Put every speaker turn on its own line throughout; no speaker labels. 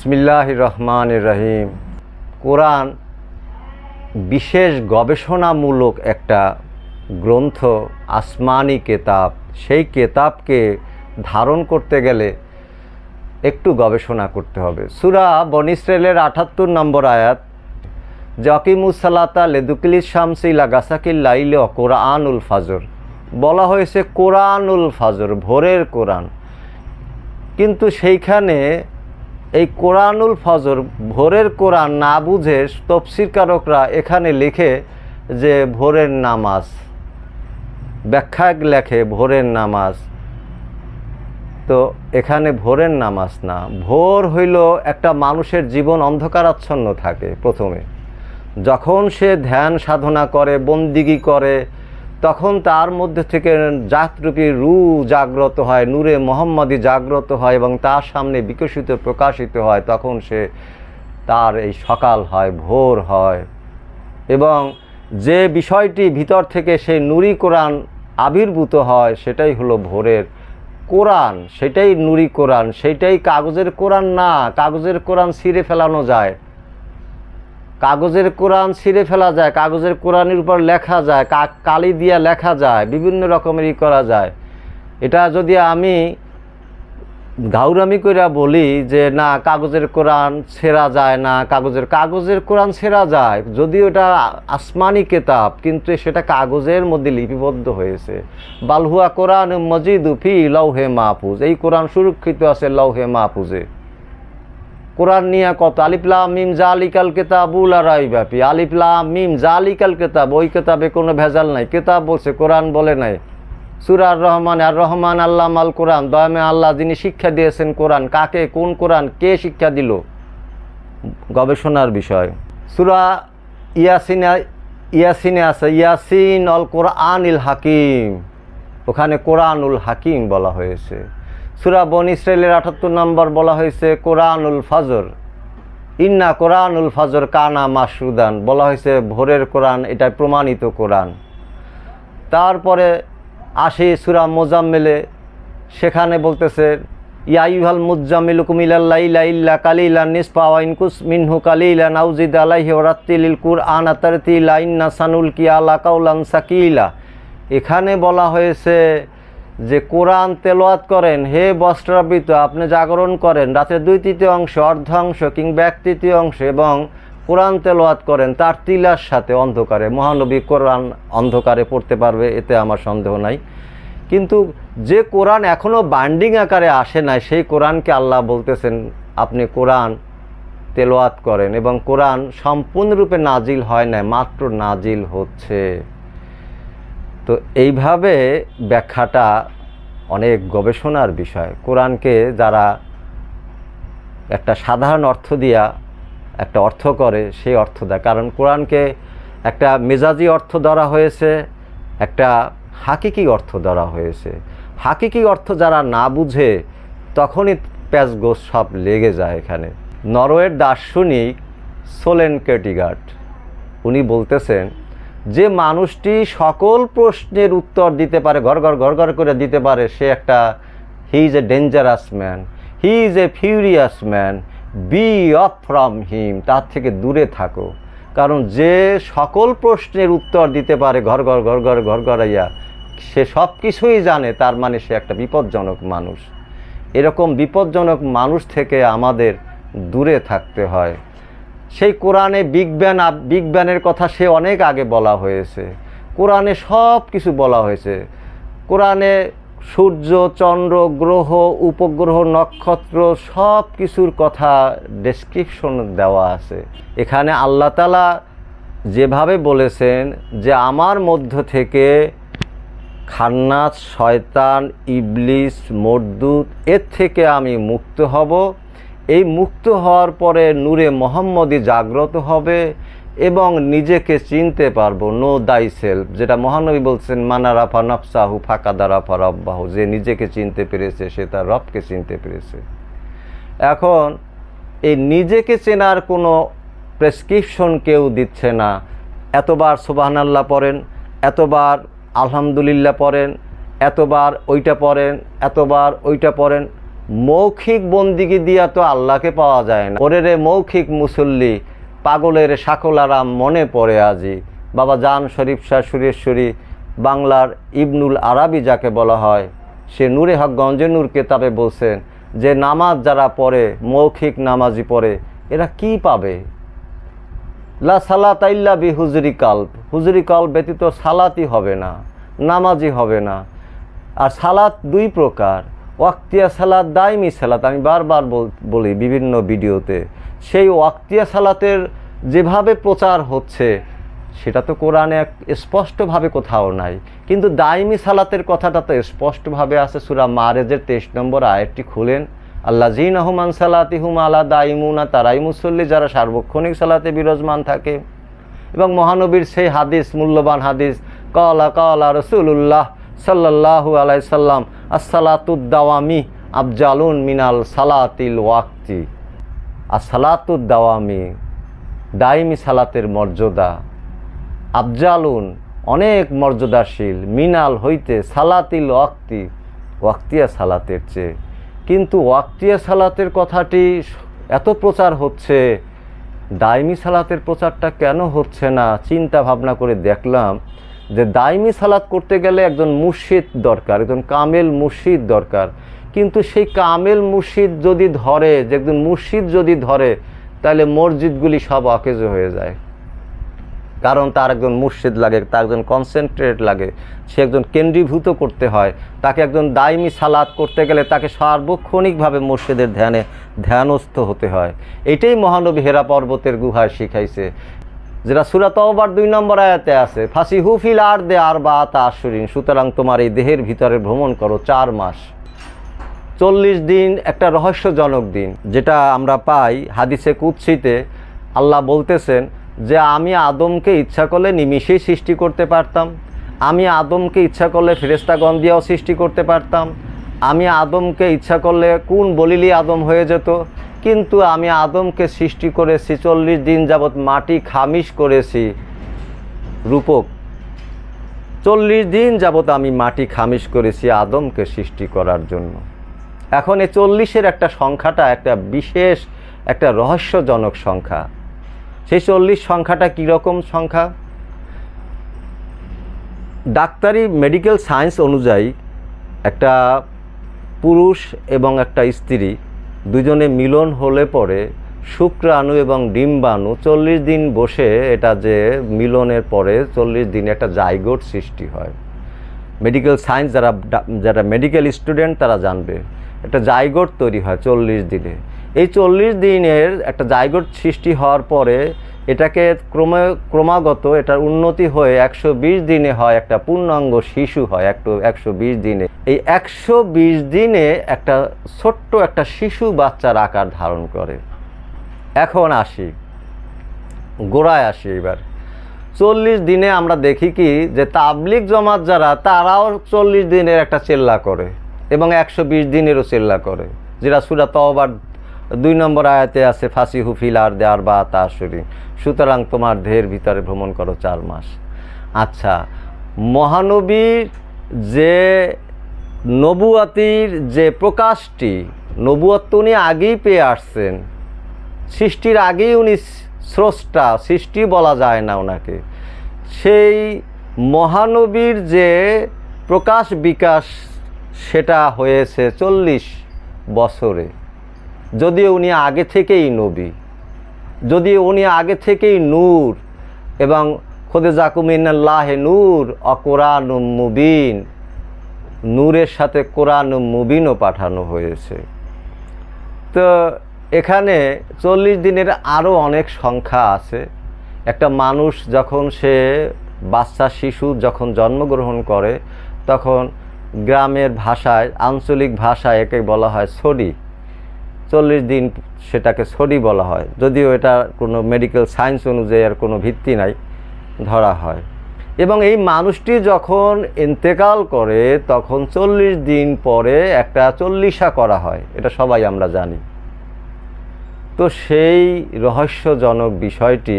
বিসমিল্লাহ রহমান রহিম কোরআন বিশেষ গবেষণামূলক একটা গ্রন্থ, আসমানি কেতাব। সেই কেতাবকে ধারণ করতে গেলে একটু গবেষণা করতে হবে। সুরা বন ইসরায়েলের আটাত্তর নম্বর আয়াত জকিমুসালাতা লেদুকিল শামসিলা গাসাকিল লাইলে কোরআনুল ফাজর। বলা হয়েছে কোরআনুল ফাজর, ভোরের কোরআন। কিন্তু সেইখানে এই কোরআনুল ফজর, ভোরের কোরআন না বুঝে তফসিরকারকরা এখানে লিখে যে ভোরের নামাজ। ব্যাখ্যা লেখে ভোরের নামাজ। তো এখানে ভোরের নামাজ না, ভোর হইল একটা মানুষের জীবন অন্ধকারাচ্ছন্ন থাকে প্রথমে। যখন সে ধ্যান সাধনা করে, বন্দিগি করে তখন তার মধ্যে থেকে জাতরূপী রু জাগ্রত হয়, নূরে মোহাম্মদী জাগ্রত হয় এবং তার সামনে বিকশিত, প্রকাশিত হয়। তখন সে তার এই সকাল হয়, ভোর হয় এবং যে বিষয়টি ভিতর থেকে সেই নুরি কোরআন আবির্ভূত হয়, সেটাই হলো ভোরের কোরআন। সেটাই নুরি কোরআন, সেটাই কাগজের কোরআন না। কাগজের কোরআন ছিঁড়ে ফেলানো যায়। কাগজের কোরআন ছিঁড়ে ফেলা যায়, কাগজের কোরআনের উপর লেখা যায়, কা- কালি দিয়া লেখা যায়, বিভিন্ন রকমেরই করা যায়। এটা যদি আমি গাউরামি কইরা বলি যে, না, কাগজের কোরআন ছেঁড়া যায় না, কাগজের কাগজের কোরআন ছেঁড়া যায়, যদিও এটা আসমানি কেতাব, কিন্তু সেটা কাগজের মধ্যে লিপিবদ্ধ হয়েছে। বালহুয়া কোরআন মজিদ ফি লৌহে মাহফুজ, এই কোরআন সুরক্ষিত আছে লৌহে মাহফুজে। কোরআন নিয়ে কত? আলিফলাম মিম, জালিকাল কেতাবুল আর ব্যাপী আলিফলাম মিম, জালিকাল কেতাব, ওই কেতাবে কোনো ভেজাল নাই। কেতাব বলছে, কোরআন বলে নাই। সুরার রহমান, আর রহমান আল্লাহ আল কোরআন, দয়ামে আল্লাহ যিনি শিক্ষা দিয়েছেন কোরআন, কাকে, কোন কোরআন, কে শিক্ষা দিল? গবেষণার বিষয়। সুরা ইয়াসিনে ইয়াসিনে আছে, ইয়াসিন অল কোরআন ইল হাকিম। ওখানে কোরআনুল হাকিম বলা হয়েছে। সুরা বন ইসরায়েলের আটাত্তর নম্বর বলা হয়েছে কোরআনুল ফাজর। ইন্না কোরআনুল ফাজর কানা মাসুদান বলা হয়েছে, ভোরের কোরআন এটা প্রমাণিত কোরআন। তারপরে আসি সুরা মোজাম্মেলে, সেখানে বলতেছে ইয়াইহাল মুজাম্মিল কুমিল্লা ইল্লা কালিলা নিসপা ওয়াইনকুস মিনহু কালিলা নাউজিদ আলাইহি ওরাত্তিলিল কুরআন আতারতিলা ইন্না সানুল কিয়ালা কাউলান সাকিলা। এখানে বলা হয়েছে যে কোরআন তেলোয়াত করেন, হে বস্ত্রাবৃত, আপনি জাগরণ করেন রাতের দুই তৃতীয় অংশ, অর্ধাংশ কিংবা এক তৃতীয় অংশ এবং কোরআন তেলোয়াত করেন, তার তিলার সাথে অন্ধকারে, মহানবী কোরআন অন্ধকারে পড়তে পারবে, এতে আমার সন্দেহ নাই। কিন্তু যে কোরআন এখনও বান্ডিং আকারে আসে নাই, সেই কোরআনকে আল্লাহ বলতেছেন, আপনি কোরআন তেলোয়াত করেন এবং কোরআন সম্পূর্ণরূপে নাজিল হয় না মাত্র নাজিল হচ্ছে। তো এইভাবে ব্যাখ্যাটা অনেক গবেষণার বিষয়। কোরআনকে যারা একটা সাধারণ অর্থ দিয়া একটা অর্থ করে, সেই অর্থ দেয়। কারণ কোরআনকে একটা মেজাজি অর্থ ধরা হয়েছে, একটা হাকিকি অর্থ ধরা হয়েছে। হাকিকি অর্থ যারা না বুঝে, তখনই প্যাচ গোস সব লেগে যায় এখানে। নরওয়ের দার্শনিক সোলেন কেটিগার্ট, উনি বলতেছেন যে মানুষটি সকল প্রশ্নের উত্তর দিতে পারে, ঘর ঘর ঘর ঘর করে দিতে পারে, সে একটা he is a dangerous man he is a furious man be off from him তার থেকে দূরে থাকো। কারণ যে সকল প্রশ্নের উত্তর দিতে পারে, ঘর ঘর ঘর ঘর ঘর ঘরাইয়া সে সব কিছুই জানে, তার মানে সে একটা বিপজ্জনক মানুষ। এরকম বিপজ্জনক মানুষ থেকে আমাদের দূরে থাকতে হয়। সেই কোরআনে বিগ ব্যান বিগ ব্যানের কথা সে অনেক আগে বলা হয়েছে। কোরআনে সব কিছু বলা হয়েছে। কোরআনে সূর্য, চন্দ্র, গ্রহ, উপগ্রহ, নক্ষত্র সব কিছুর কথা ডেসক্রিপশন দেওয়া আছে। এখানে আল্লাহ তালা যেভাবে বলেছেন যে, আমার মধ্য থেকে খান্নাস শয়তান, ইবলিস, মর্দুত, এর থেকে আমি মুক্ত হব। এই মুক্ত হওয়ার পরে নূরে মোহাম্মদী জাগ্রত হবে এবং নিজেকে চিনতে পারব নো দাই সেলফ যেটা মহানবী বলছেন মানারাফা নফসাহু ফাঁকা দারাফা রব্বাহু যে নিজেকে চিনতে পেরেছে, সে তার রবকে চিনতে পেরেছে। এখন, এই নিজেকে চেনার কোনো প্রেসক্রিপশন কেউ দিচ্ছে না। এতবার সুবাহানাল্লাহ পড়েন, এতবার আলহামদুলিল্লাহ পড়েন, এতবার ওইটা পড়েন, এতবার ওইটা পড়েন মৌখিক বন্দিগি দিয়া তো আল্লাহকে পাওয়া যায় না। ওরে রে মৌখিক মুসল্লি, পাগলের সাকলারাম মনে পড়ে আজি। বাবা জান শরীফ শাহ সুরেশ্বরী, বাংলার ইবনুল আরাবি যাকে বলা হয়, সে নূরে হক গঞ্জে নূর কেতাবে বলছেন যে, নামাজ যারা পড়ে, মৌখিক নামাজি পড়ে, এরা কি পাবে? লা সালাত ইল্লা বি হুজরি কাল্ব। হুজরি কাল্ব ব্যতীত সালাতই হবে না, নামাজই হবে না। আর সালাত দুই প্রকার। ওয়াক্তিয়া সালাত দাইমি সালাত, আমি বারবার বল- বিভিন্ন ভিডিওতে, সেই ওয়াক্তিয়া সালাতের যেভাবে প্রচার হচ্ছে, সেটা তো কোরআনে এক স্পষ্টভাবে কোথাও নাই। কিন্তু দায়মি সালাতের কথাটা তো স্পষ্টভাবে আছে, সুরা মারেজের তেইশ নম্বর আয়াতটি খুলেন আল্লাহ জিন আহমান সালাতি হুম আলা দাইমুনা, তারাই মুসল্লি যারা সার্বক্ষণিক সালাতে বিরাজমান থাকে। এবং মহানবীর সেই হাদিস, মূল্যবান হাদিস, কলা কলা রসুল্লাহ সাল্লাহু আলাই সাল্লাম আসসালাতুদ্দাওয়ামি আফজালুন মিনাল সালাতিল ওয়াক্তি। আসসালাতুদ্দাওয়ামি দাইমি সালাতের মর্যাদা। আফজালুন অনেক মর্যাদাশীল, মিনাল হইতে সালাতিল ওয়াক্তি, ওয়াক্তিয়া সালাতের চেয়ে। কিন্তু ওয়াক্তিয়া সালাতের কথাটি এত প্রচার হচ্ছে দাইমি সালাতের প্রচারটা কেন হচ্ছে না, চিন্তা ভাবনা করে দেখলাম। যে দাইমি সালাত করতে গেলে একজন মুর্শিদ দরকার, একজন কামেল মুর্শিদ দরকার। কিন্তু সেই কামেল মুর্শিদ যদি ধরে, যে একজন মুর্শিদ যদি ধরে, তাহলে মসজিদগুলি সব অকেজ হয়ে যায়। কারণ তার একজন মুর্শিদ লাগে, তার একজন কনসেন্ট্রেট লাগে। সে একজন কেন্দ্রীভূত করতে হয়। তাকে একজন দায়মি সালাত করতে গেলে তাকে সার্বক্ষণিকভাবে মুর্শিদের ধ্যানে ধ্যানস্থ হতে হয়। এটাই মহানবী হেরা পর্বতের গুহায় শিখাইছে। যেটা সুরাত অবার দুই নম্বর আয়াতে আছে ফাঁসি হুফিল আর দে আর বা তা আসরিন সুতরাং তোমার এই দেহের ভিতরে ভ্রমণ করো চার মাস। চল্লিশ দিন একটা রহস্যজনক দিন, যেটা আমরা পাই হাদিসে কুৎসিতে আল্লাহ বলতেছেন যে, আমি আদমকে ইচ্ছা করলে নিমিষেই সৃষ্টি করতে পারতাম, আমি আদমকে ইচ্ছা করলে ফেরেস্তাগণ দিয়েও সৃষ্টি করতে পারতাম, আমি আদমকে ইচ্ছা করলে কোন বলিলি আদম হয়ে যেত কিন্তু আমি আদমকে সৃষ্টি করেছি চল্লিশ দিন যাবৎ মাটি খামিশ করেছি। রূপক, চল্লিশ দিন যাবৎ আমি মাটি খামিশ করেছি আদমকে সৃষ্টি করার জন্য। এখন এই চল্লিশের একটা সংখ্যাটা একটা বিশেষ, একটা রহস্যজনক সংখ্যা। সেই চল্লিশ সংখ্যাটা কীরকম সংখ্যা? ডাক্তারি মেডিকেল সায়েন্স অনুযায়ী একটা পুরুষ এবং একটা স্ত্রী দুজনে মিলন হলে পরে শুক্রাণু এবং ডিম্বাণু চল্লিশ দিন বসে এটা যে মিলনের পরে চল্লিশ দিনে একটা জায়গোট সৃষ্টি হয়। মেডিকেল সায়েন্স যারা যারা মেডিকেল স্টুডেন্ট তারা জানবে। একটা জায়গোট তৈরি হয় চল্লিশ দিনে। এই চল্লিশ দিনের একটা জাইগোট সৃষ্টি হওয়ার পরে এটাকে ক্রমে, ক্রমাগত এটার উন্নতি হয়ে একশো বিশ দিনে হয় একটা পূর্ণাঙ্গ শিশু হয়, একটু একশো বিশ দিনে। এই একশো বিশ দিনে একটা ছোট্ট একটা শিশু বাচ্চার আকার ধারণ করে। এখন আসি, গোড়ায় আসি এবার। চল্লিশ দিনে আমরা দেখি কি যে তাবলিক জমাত যারা, তারাও চল্লিশ দিনের একটা চেল্লা করে এবং একশো বিশ দিনেরও চেল্লা করে, যেটা সুরা তবার দুই নম্বর আয়াতে আছে ফাঁসি হুফিল আর দেয়ার বা তাসুরি সুতরাং তোমার দেহের ভিতরে ভ্রমণ করো চার মাস। আচ্ছা মহানবীর যে নবুয়াতির যে প্রকাশটি, নবুয়াত তো উনি আগেই পেয়ে আসছেন, সৃষ্টির আগেই উনি স্রষ্টা, সৃষ্টি বলা যায় না ওনাকে সেই মহানবীর যে প্রকাশ বিকাশ, সেটা হয়েছে চল্লিশ বছরে। যদিও উনি আগে থেকেই নবী যদি উনি আগে থেকেই নূর, এবং খোদে জাকুমিনাল্লাহে নূর অকোরআন মুবিন, নূরের সাথে কোরআন মুবিনও পাঠানো হয়েছে। তো এখানে চল্লিশ দিনের আরও অনেক সংখ্যা আছে। একটা মানুষ যখন সে বাচ্চা, শিশু যখন জন্মগ্রহণ করে, তখন গ্রামের ভাষায়, আঞ্চলিক ভাষায় একে বলা হয় ছড়ি। চল্লিশ দিন সেটাকে ছড়ি বলা হয়। যদিও এটা কোনো মেডিকেল সায়েন্স অনুযায়ী আর কোনো ভিত্তি নাই, ধরা হয়। এবং এই মানুষটি যখন ইন্তেকাল করে, তখন চল্লিশ দিন পরে একটা চল্লিশা করা হয়। এটা সবাই আমরা জানি। তো সেই রহস্যজনক বিষয়টি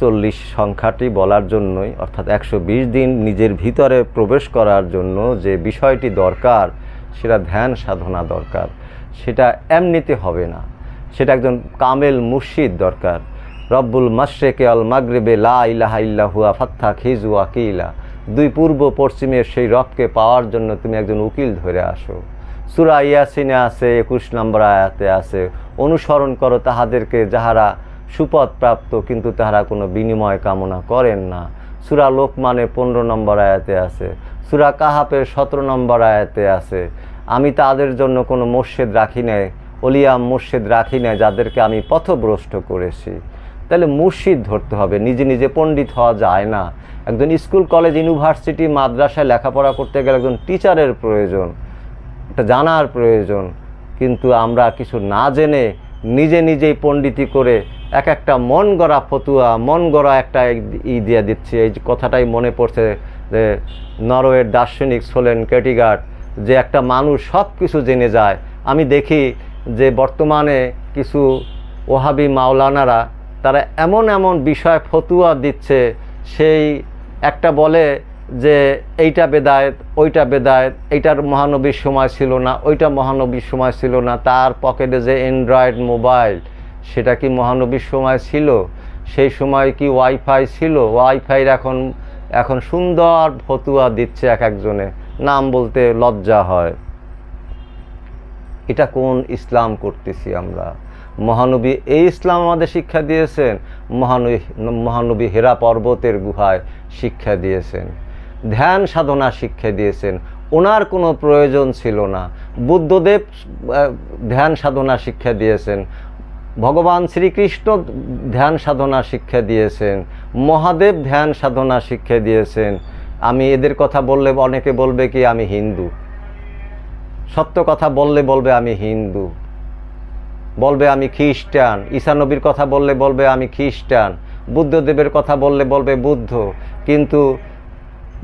চল্লিশ সংখ্যাটি বলার জন্যই, অর্থাৎ একশো বিশ দিন নিজের ভিতরে প্রবেশ করার জন্য যে বিষয়টি দরকার, সেটা ধ্যান সাধনা দরকার। সেটা এমনিতে হবে না। সেটা একজন কামেল মুর্শিদ দরকার। রব্বুল মাশরেকে আল মাগরেবে লা ইলাহা ইল্লা হুয়া ফাত্তা খিজু আকিলা দুই পূর্ব পশ্চিমের সেই রবকে পাওয়ার জন্য তুমি একজন উকিল ধরে আসো। সুরা ইয়াসিনে আছে, একুশ নম্বর আয়াতে আছে, অনুসরণ করো তাহাদেরকে যাহারা সুপথ প্রাপ্ত, কিন্তু তাহারা কোনো বিনিময় কামনা করেন না। সুরা লোকমানে পনেরো নম্বর আয়াতে আছে, সুরা কাহাপের সতেরো নম্বর আয়াতে আছে আমি তাদের জন্য কোনো মসজিদ রাখি নাই অলিয়াম মসজিদ রাখি নাই যাদেরকে আমি পথভ্রষ্ট করেছি। তাহলে মুর্শিদ ধরতে হবে, নিজে নিজে পণ্ডিত হওয়া যায় না। একজন স্কুল, কলেজ, ইউনিভার্সিটি, মাদ্রাসায় লেখাপড়া করতে গেলে একজন টিচারের প্রয়োজন এটা জানার প্রয়োজন। কিন্তু আমরা কিছু না জেনে নিজে নিজেই পণ্ডিতি করে এক একটা মন গড়া ফতুয়া, মন গড়া একটা ই দিয়ে দিচ্ছে। এই কথাটাই মনে পড়ছে যে নরওয়ের দার্শনিক সোলেন কেটিগার্ড যে একটা মানুষ সব কিছু জেনে যায়। আমি দেখি যে বর্তমানে কিছু ওহাবি মাওলানারা, তারা এমন এমন বিষয় ফতুয়া দিচ্ছে, সেই একটা বলে যে এইটা বেদায়ত, ওইটা বেদায়ত, এইটার মহানবীর সময় ছিল না, ওইটা মহানবীর সময় ছিল না, তার পকেটে যে অ্যান্ড্রয়েড মোবাইল, সেটা কি মহানবীর সময় ছিল? সেই সময় কি ওয়াইফাই ছিল? ওয়াইফাইয়ের এখন এখন সুন্দর ফতুয়া দিচ্ছে এক একজনে। নাম বলতে লজ্জা হয়। এটা কোন ইসলাম করতেছি আমরা? মহানবী এই ইসলাম আমাদের শিক্ষা দিয়েছেন, মহানবী মহানবী হেরা পর্বতের গুহায় শিক্ষা দিয়েছেন, ধ্যান সাধনা শিক্ষা দিয়েছেন। ওনার কোনো প্রয়োজন ছিল না। বুদ্ধদেব ধ্যান সাধনা শিক্ষা দিয়েছেন, ভগবান শ্রীকৃষ্ণ ধ্যান সাধনা শিক্ষা দিয়েছেন, মহাদেব ধ্যান সাধনা শিক্ষা দিয়েছেন আমি এদের কথা বললে অনেকে বলবে কি, আমি হিন্দু। সত্য কথা বললে বলবে, আমি হিন্দু। বলবে, আমি খ্রিস্টান। ঈশানবীর কথা বললে বলবে, আমি খ্রিস্টান। বুদ্ধদেবের কথা বললে বলবে বুদ্ধ। কিন্তু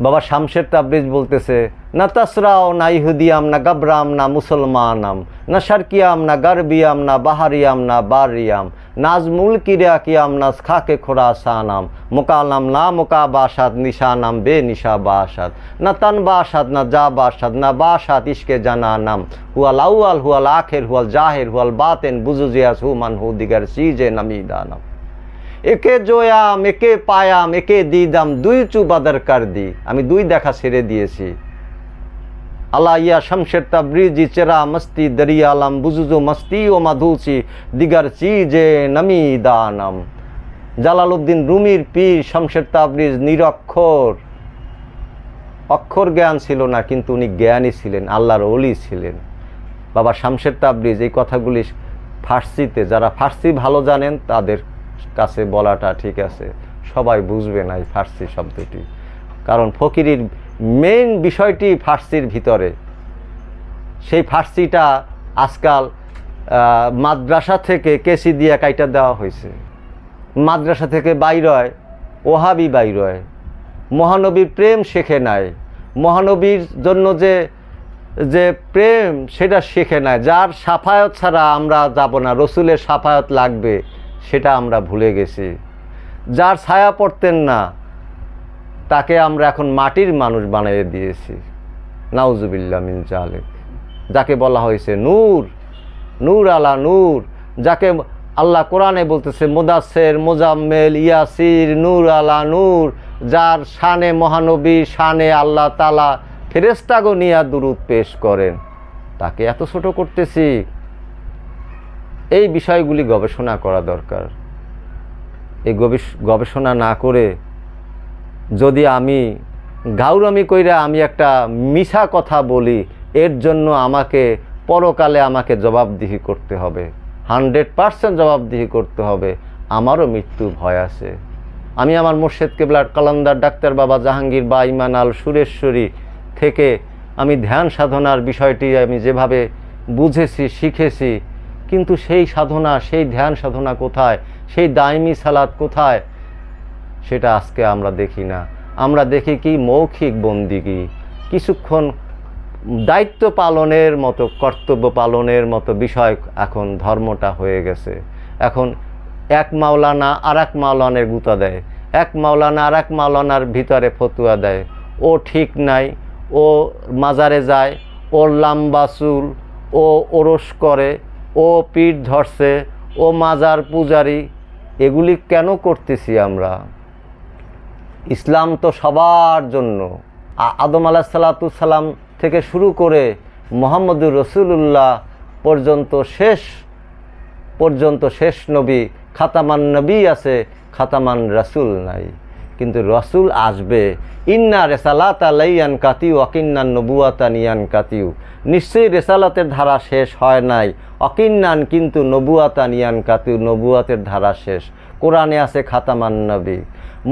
বাবা শামশের তাবরিজ বলতেছে, না তাসরাও, না ইহুদিয়াম, না গাবরাম, না মুসলমানাম, না সার্কিয়াম না গারবিয়াম, না বাহারিয়াম, না বারিয়াম নাজমুল কিরিয়া কিয়াম নাজ খাকে খোরা সানাম মোকালাম না মোকা বাসাদ নিশানাম বে নিশা বাসাদ না তান বাসাদ না যা বাসাদ না বাসাদ ইশকে জানা নাম হুয়াল আউয়াল, হুয়াল আখের, হুয়াল জাহের, হুয়াল বাতেন বুজুজিয়াস হুমান হু দিগার সিজে, নামিদানাম। একে জয়াম, একে পায়াম, একে দিদাম, দুই চুবাদার কার দি আমি দুই দেখা ছেড়ে দিয়েছি। আল্লাহ ইয়া শমশের তাবরিজি, চেরা, মস্তি, দরিয়া, আলম, বুজুজু, মস্তি ও মাধুসি দিগার চি চিজে নমি দানম। জালালউদ্দিন রুমির পীর শমশের তাবরিজ নিরক্ষর। অক্ষর জ্ঞান ছিল না, কিন্তু উনি জ্ঞানী ছিলেন, আল্লাহর অলি ছিলেন। বাবা শামশের তাবরিজ, এই কথাগুলি ফার্সিতে, যারা ফার্সি ভালো জানেন, তাদের কাছে বলাটা ঠিক আছে। সবাই বুঝবে না এই ফার্সি শব্দটি। কারণ ফকিরির মেইন বিষয়টি ফার্সির ভিতরে। সেই ফার্সিটা আজকাল মাদ্রাসা থেকে কেসি দিয়ে কাইটা দেওয়া হয়েছে। মাদ্রাসা থেকে বাইর হয়, ওহাবি বাইর হয়। মহানবীর প্রেম শেখে নাই। মহানবীর জন্য যে যে প্রেম, সেটা শেখে নাই। যার সাফায়ত ছাড়া আমরা যাব না। রসুলের সাফায়ত লাগবে। সেটা আমরা ভুলে গেছি। যার ছায়া পড়তেন না, তাকে আমরা এখন মাটির মানুষ বানিয়ে দিয়েছি। নাউজুবিল্লা মিন জালেক। যাকে বলা হয়েছে নূর নূর আলা নূর। যাকে আল্লাহ কোরআনে বলতেছে মোদাসের মোজাম্মেল, ইয়াসির, নূর আলা নূর। যার শানে মহানবী, শানে আল্লাহ তালা ফেরেস্তাগো নিয়া দুরুদ পেশ করেন। তাকে এত ছোট করতেছি এই বিষয়গুলি গবেষণা করা দরকার। এই গবেষণা না করে যদি আমি গাউরামি কইরা আমি একটা মিশা কথা বলি, এর জন্য আমাকে পরকালে আমাকে জবাবদিহি করতে হবে। হান্ড্রেড পারসেন্ট জবাবদিহি করতে হবে। আমারও মৃত্যু ভয় আছে। আমি আমার মোর্শেদ কেবলার কালান্দার ডাক্তার বাবা জাহাঙ্গীর বা ইমান আল সুরেশ্বরী থেকে আমি ধ্যান সাধনার বিষয়টি আমি যেভাবে বুঝেছি, শিখেছি কিন্তু সেই সাধনা, সেই ধ্যান সাধনা কোথায়? সেই দায়মি সালাত কোথায়? সেটা আজকে আমরা দেখি না। আমরা দেখি কি মৌখিক বন্দিগি। কিছুক্ষণ দায়িত্ব পালনের মতো, কর্তব্য পালনের মতো বিষয় এখন ধর্মটা হয়ে গেছে। এখন এক মাওলানা আর এক মাওলানের গুতা দেয়। এক মাওলানা আর এক মাওলানার ভিতরে ফতুয়া দেয়। ও ঠিক নাই, ও মাজারে যায় ওর লাম্বা চুল, ও ওরস করে ও পিঠ ধরছে, ও মাজার পূজারি, এগুলি কেন করতেছি আমরা? ইসলাম তো সবার জন্য। আদম আলাহ সাল্লাতুসাল্লাম থেকে শুরু করে মোহাম্মদুর রসুল্লাহ পর্যন্ত শেষ পর্যন্ত শেষ নবী, খাতামান নবী আছে, খাতামান রাসুল নাই। কিন্তু রসুল আসবে, ইন্না রেসালাত আলাইয়ান কাতিউ অকিন্নান নবুয়াতান ইয়ান কাতিউ। নিশ্চয়ই রেসালাতের ধারা শেষ হয় নাই, অকিন্নান কিন্তু নবুয়াতান ইয়ান কাতিউ, নবুয়াতের ধারা শেষ। কোরআনে আছে খাতামান নবী।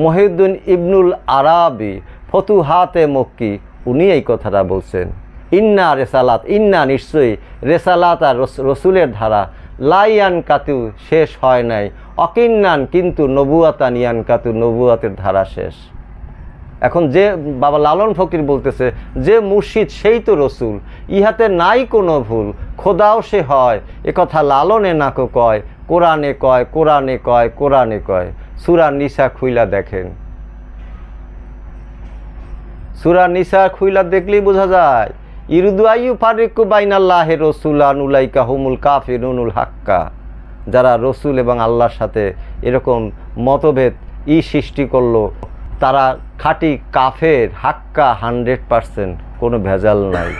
মহিউদ্দিন ইবনুল আরাবি ফতুহাতে মক্কি, উনি এই কথাটা বলছেন, ইন্না রেসালাত, ইন্না নিশ্চয়ই রেসালাত আর রসুলের ধারা লাইয়ান কাতিউ শেষ হয় নাই অকিন্নান কিন্তু নবুয়াতান কাতু নবুয়াতের ধারা শেষ। এখন যে বাবা লালন ফকির বলতেছে, যে মুর্শিদ সেই তো রসুল, ইহাতে নাই কোনো ভুল, খোদাও সে হয়, এ কথা লালনে নাকো কয়, কোরআনে কয় কোরআনে কয় কোরআনে কয়। সুরা নিসা খুইলা দেখেন। সুরা নিসা খুইলা দেখলেই বোঝা যায়, ইরুদু আইয়ু ফারিকু বাইনাল্লাহে রসুলান, উলাইকা হুমুল কাফিরুনুল হাক্কা। যারা রসুল এবং আল্লাহর সাথে এরকম মতভেদ ই সৃষ্টি করল, তারা খাঁটি কাফের হাক্কা হান্ড্রেড পারসেন্ট কোনো ভেজাল নাই।